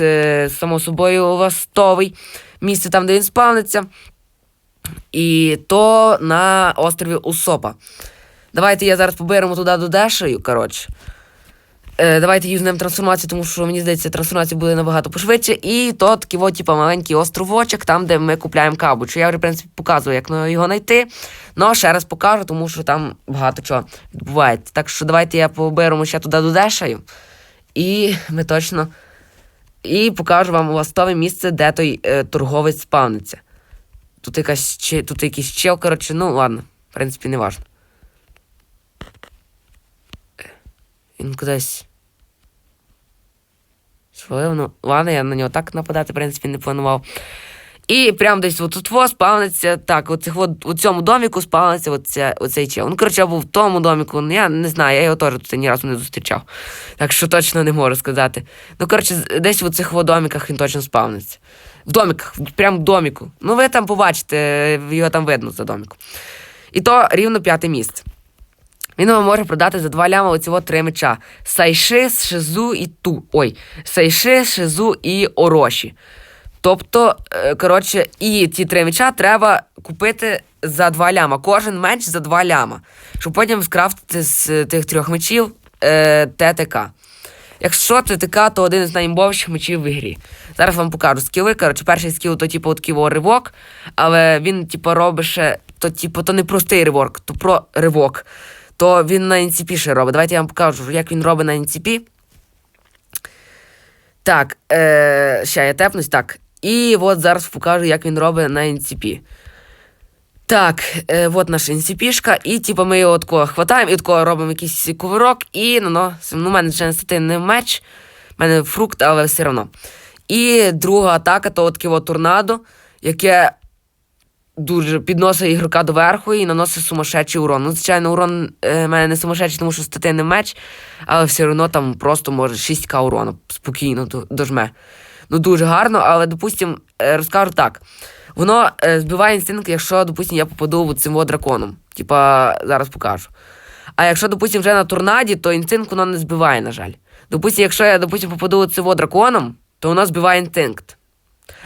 е, само собою, ластовий. Місце там, де він спавниться. І то на острові Усопа. Давайте я зараз поберемо туди до Дешею, коротше. Е, давайте юзнемо трансформацію, тому що мені здається, трансформація буде набагато пошвидше. І то такий от, типу, маленький островочок, там, де ми купляємо кабучу. Я вже, в принципі, показую, як його знайти. Ну, ще раз покажу, тому що там багато чого відбувається. Так що давайте я поберемо ще туди до Дешею. І ми точно. І покажу вам ластове місце, де той е, торговець спавниться. Тут якась чи- тут якийсь чел, коротше, ну ладно, в принципі, не важно. Він кудись. Свалив, ну, ладно, я на нього так нападати, в принципі, не планував. І прямо десь отут во спавниться, так, оцих от, у цьому доміку спавниться оця, оцей чел. Ну, коротше, або в тому доміку, ну, я не знаю, я його теж тут ні разу не зустрічав. Так що точно не можу сказати. Ну, коротше, десь в цих доміках він точно спавниться. В доміках, прямо в доміку. Ну, ви там побачите, його там видно за доміком. І то рівно п'яте місце. Він вам може продати за два ляма оці три меча: Сайши, Шизу і Ту. Ой, Сайши, Шизу і Ороші. Тобто, е, коротше, і ті три меча треба купити за два ляма. Кожен меч за два ляма. Щоб потім скрафтити з тих трьох мечів е, ТТК. Якщо ТТК, то один із найімбовіших мечів в ігрі. Зараз вам покажу скіли. Коротше, перший скіл то, типу, такий ривок, але він, типу, робить ще, то, типу, то не простий ривок, то про ривок. То він на NCP ще робить. Давайте я вам покажу, як він робить на NCP. Так, е, ще я тепнусь, так. І от зараз покажу, як він робить на NCP. Так, е, от наша NCP-шка, і типу ми його такого хватаємо, і такого робимо якийсь кувирок, і наносимо. Ну, у мене ще не меч, в мене фрукт, але все одно. І друга атака то таке от торнадо, яке дуже підносить ігрока доверху і наносить сумасшедший урон. Ну, звичайно, урон е, мене не сумасшедший, тому що статинний меч, але все одно там просто може 6к урону спокійно дожме. Ну, дуже гарно, але, допустим, е, розкажу так. Воно е, збиває інстинкт, якщо, допустим, я попаду цим от драконом. Типа, зараз покажу. А якщо, допустим, вже на торнаді, то інстинкт воно не збиває, на жаль. Допустим, якщо я, допустим, попаду цим от драконом, то воно збиває інстинкт.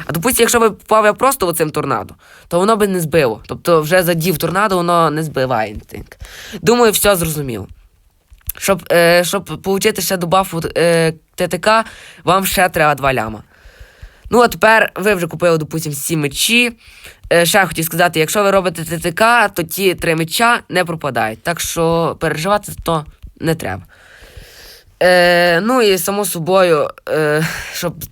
А допустим, якщо попав я просто оцим торнадо, то воно би не збило. Тобто вже задів торнадо, воно не збиває інстинкт. Думаю, все зрозуміло. Щоб, е, щоб отримати ще до бафу е, ТТК, вам ще треба два ляма. Ну, а тепер ви вже купили, допустим, всі мечі. Е, ще хотів сказати, якщо ви робите ТТК, то ті три меча не пропадають. Так що переживати то не треба. Е, ну і само собою, е, щоб.